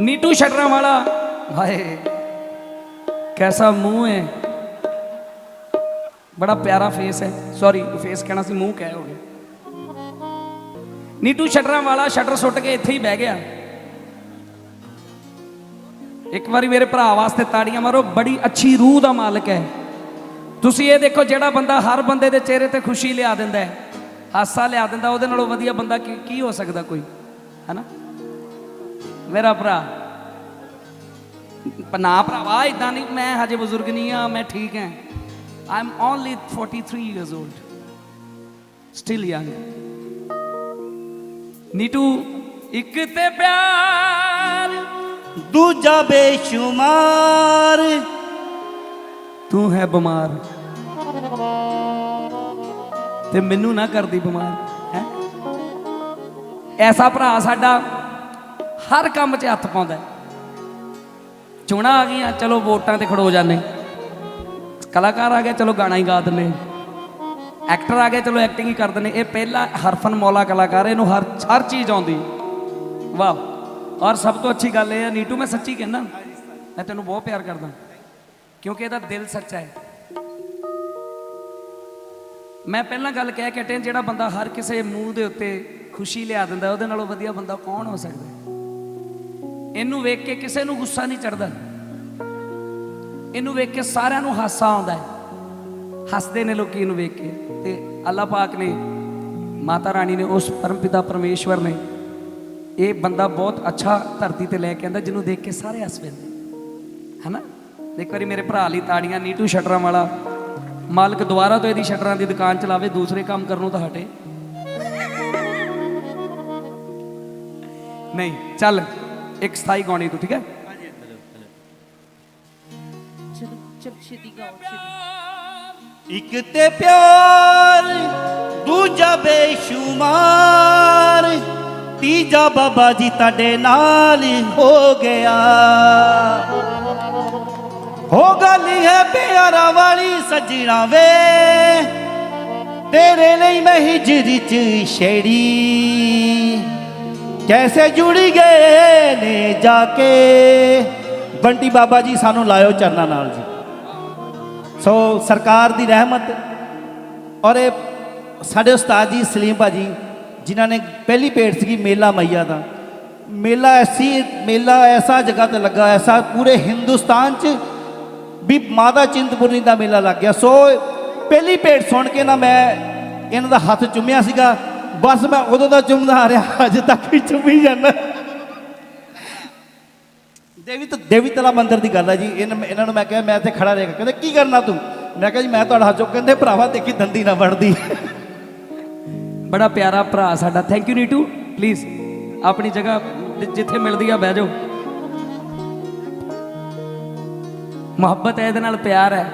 ਨੀਟੂ ਸ਼ਟਰਾਂ ਵਾਲਾ। ਹਾਏ, ਕੈਸਾ ਮੂੰਹ ਹੈ ਬੜਾ ਪਿਆਰਾ ਫੇਸ ਹੈ ਸੌਰੀ ਫੇਸ ਕਹਿਣਾ ਸੀ, ਮੂੰਹ ਕਹਿ ਹੋ ਗਿਆ। ਨੀਟੂ ਸ਼ਟਰਾਂ ਵਾਲਾ, ਸ਼ਟਰ ਸੁੱਟ ਕੇ ਇੱਥੇ ਹੀ ਬਹਿ ਗਿਆ। ਇੱਕ ਵਾਰੀ ਮੇਰੇ ਭਰਾ ਵਾਸਤੇ ਤਾੜੀਆਂ ਮਾਰੋ, ਬੜੀ ਅੱਛੀ ਰੂਹ ਦਾ ਮਾਲਕ ਹੈ ਤੁਸੀਂ ਇਹ ਦੇਖੋ, ਜਿਹੜਾ ਬੰਦਾ ਹਰ ਬੰਦੇ ਦੇ ਚਿਹਰੇ ਤੇ ਖੁਸ਼ੀ ਲਿਆ ਦਿੰਦਾ ਹੈ ਹਾਸਾ ਲਿਆ ਦਿੰਦਾ, ਉਹਦੇ ਨਾਲੋਂ ਵਧੀਆ ਬੰਦਾ ਕੀ ਕੀ ਹੋ ਸਕਦਾ ਕੋਈ? ਹੈਨਾ? ਮੇਰਾ ਭਰਾ। ਪ- ਨਾ ਭਰਾਵਾ ਇਦਾਂ ਨਹੀਂ, ਮੈਂ ਹਜੇ ਬਜ਼ੁਰਗ ਨਹੀਂ ਆ ਮੈਂ ਠੀਕ ਹਾਂ। I am only 43 years old still young Neetu, ਇੱਕ ਤੇ ਪਿਆਰ, ਦੂਜਾ ਬੇਸ਼ੁਮਾਰ। ਤੂੰ ਹੈ ਬਿਮਾਰ। ਤੇ ਮੈਨੂੰ ਨਾ ਕਰਦੀ ਬਿਮਾਰ, ਹੈ? ਐਸਾ ਭਰਾ ਸਾਡਾ ਹਰ ਕੰਮ 'ਚ ਹੱਥ ਪਾਉਂਦਾ ਹੈ। ਚੋਣਾਂ ਆ ਗਈਆਂ, ਚਲੋ ਵੋਟਾਂ ਤੇ ਖੜੋ ਜਾਂਦੇ। ਕਲਾਕਾਰ ਆ ਗਿਆ ਚਲੋ ਗਾਣਾ ਹੀ ਗਾ ਦਿੰਦੇ। ਐਕਟਰ ਆ ਗਿਆ ਚਲੋ ਐਕਟਿੰਗ ਹੀ ਕਰ ਦਿੰਦੇ। ਇਹ ਪਹਿਲਾ ਹਰਫਨ ਮੌਲਾ ਕਲਾਕਾਰ, ਇਹਨੂੰ ਹਰ ਹਰ ਚੀਜ਼ ਆਉਂਦੀ। ਵਾਹ ਔਰ ਸਭ ਤੋਂ ਅੱਛੀ ਗੱਲ ਇਹ ਹੈ ਨੀਟੂ ਮੈਂ ਸੱਚੀ ਕਹਿੰਦਾ, ਮੈਂ ਤੈਨੂੰ ਬਹੁਤ ਪਿਆਰ ਕਰਦਾ। ਕਿਉਂਕਿ ਇਹਦਾ ਦਿਲ ਸੱਚਾ ਹੈ। ਮੈਂ ਪਹਿਲਾਂ ਗੱਲ ਕਹਿ ਕੇ ਹਟਿਆ, ਜਿਹੜਾ ਬੰਦਾ ਹਰ ਕਿਸੇ ਮੂੰਹ ਦੇ ਉੱਤੇ ਖੁਸ਼ੀ ਲਿਆ ਦਿੰਦਾ, ਉਹਦੇ ਨਾਲੋਂ ਵਧੀਆ ਬੰਦਾ ਕੌਣ ਹੋ ਸਕਦਾ ਹੈ? ਇਹਨੂੰ ਵੇਖ ਕੇ ਕਿਸੇ ਨੂੰ ਗੁੱਸਾ ਨਹੀਂ ਚੜਦਾ ਇਹਨੂੰ ਵੇਖ ਕੇ ਸਾਰਿਆਂ ਨੂੰ ਹਾਸਾ ਆਉਂਦਾ ਹੈ। ਹੱਸਦੇ ਨੇ ਲੋਕੀ ਇਹਨੂੰ ਵੇਖ ਕੇ ਤੇ ਅੱਲਾਹ ਪਾਕ ਨੇ, ਮਾਤਾ ਰਾਣੀ ਨੇ, ਉਸ ਪਰਮਪਿਤਾ ਪਰਮੇਸ਼ਵਰ ਨੇ ਇਹ ਬੰਦਾ ਬਹੁਤ ਅੱਛਾ ਧਰਤੀ ਤੇ ਲੈ ਕੇ ਆਂਦਾ, ਜਿਹਨੂੰ ਦੇਖ ਕੇ ਸਾਰੇ ਹੱਸ ਪੈਂਦੇ। ਹੈਨਾ? ਇੱਕ ਵਾਰੀ ਮੇਰੇ ਭਰਾ ਲਈ ਤਾੜੀਆਂ, ਨੀਟੂ ਸ਼ਟਰਾਂ ਵਾਲਾ, ਮਾਲਕ ਦੁਬਾਰਾ ਤੋਂ ਇਹਦੀ ਸ਼ਟਰਾਂ ਦੀ ਦੁਕਾਨ ਚਲਾਵੇ, ਦੂਸਰੇ ਕੰਮ ਕਰਨੋਂ ਤਾਂ ਹਟੇ। ਨਹੀਂ, ਚੱਲ। ਇੱਕ ਸਥਾਈ ਗਾਉਣੀ ਤੂੰ ਠੀਕ ਹੈ? ਚਲੋ ਚਲ ਛੇਤੀ ਗਾਓ ਛੇਤੀ। ਇੱਕ ਤੇ ਪਿਆਰ ਦੂਜਾ ਬੇਸ਼ੁਮਾਰ ਤੀਜਾ ਬਾਬਾ ਜੀ ਤੁਹਾਡੇ ਨਾਲ ਹੀ ਹੋ ਗਿਆ। ਹੋ ਗੱਲ ਹੈ ਪਿਆਰਾ ਵਾਲੀ ਸਜਣਾ ਵੇ ਤੇਰੇ ਲਈ ਮੈਂ ਹਿਜਰੀ ਚ ਛੇੜੀ। ਕੈਸੇ ਜੁੜੀ ਗਏ ਨੇ ਜਾ ਕੇ ਬੰਟੀ ਬਾਬਾ ਜੀ, ਸਾਨੂੰ ਲਾਇਓ ਚਰਨਾਂ ਨਾਲ ਜੀ। ਸੋ ਸਰਕਾਰ ਦੀ ਰਹਿਮਤ ਔਰ ਇਹ ਸਾਡੇ ਉਸਤਾਦ ਜੀ ਸਲੀਮ ਭਾਜੀ, ਜਿਨ੍ਹਾਂ ਨੇ ਪਹਿਲੀ ਭੇਟ ਸੀਗੀ ਮੇਲਾ ਮਈਆ ਦਾ। ਮੇਲਾ ਐਸੀ, ਮੇਲਾ ਐਸਾ ਜਗ੍ਹਾ ਤੇ ਲੱਗਾ, ਐਸਾ ਪੂਰੇ ਹਿੰਦੁਸਤਾਨ 'ਚ ਵੀ ਮਾਤਾ ਚਿੰਤਪੁਰਨੀ ਦਾ ਮੇਲਾ ਲੱਗ ਗਿਆ। ਸੋ ਪਹਿਲੀ ਭੇਟ ਸੁਣ ਕੇ ਨਾ ਮੈਂ ਇਹਨਾਂ ਦਾ ਹੱਥ ਚੁੰਮਿਆ ਸੀਗਾ। ਬਸ ਮੈਂ ਉਦੋਂ ਦਾ ਚੁੰਮਦਾ ਆ ਰਿਹਾ, ਅਜੇ ਤੱਕ ਵੀ ਚੁੰਮੀ ਜਾਂਦਾ। ਦੇਵੀ ਤ ਦੇਵੀ ਤਲਾ ਮੰਦਿਰ ਦੀ ਗੱਲ ਹੈ ਜੀ, ਇਹਨਾਂ ਨੂੰ ਮੈਂ ਕਿਹਾ, ਮੈਂ ਇੱਥੇ ਖੜਾ ਰਹੇਗਾ ਕਹਿੰਦੇ, ਕੀ ਕਰਨਾ ਤੂੰ? ਮੈਂ ਕਿਹਾ ਜੀ, ਮੈਂ ਤੁਹਾਡਾ ਹੱਥ ਚੁੱਕ ਕਹਿੰਦੇ, ਭਰਾਵਾ, ਦੇਖੀ ਦੰਦੀ ਨਾ ਵੜਦੀ ਬੜਾ ਪਿਆਰਾ ਭਰਾ ਸਾਡਾ। Thank you Neetu. ਪਲੀਜ਼ ਆਪਣੀ ਜਗ੍ਹਾ ਜਿੱਥੇ ਮਿਲਦੀ ਆ, ਬਹਿ ਜਾਓ। ਮੁਹੱਬਤ ਹੈ ਇਹਦੇ ਨਾਲ ਪਿਆਰ ਹੈ।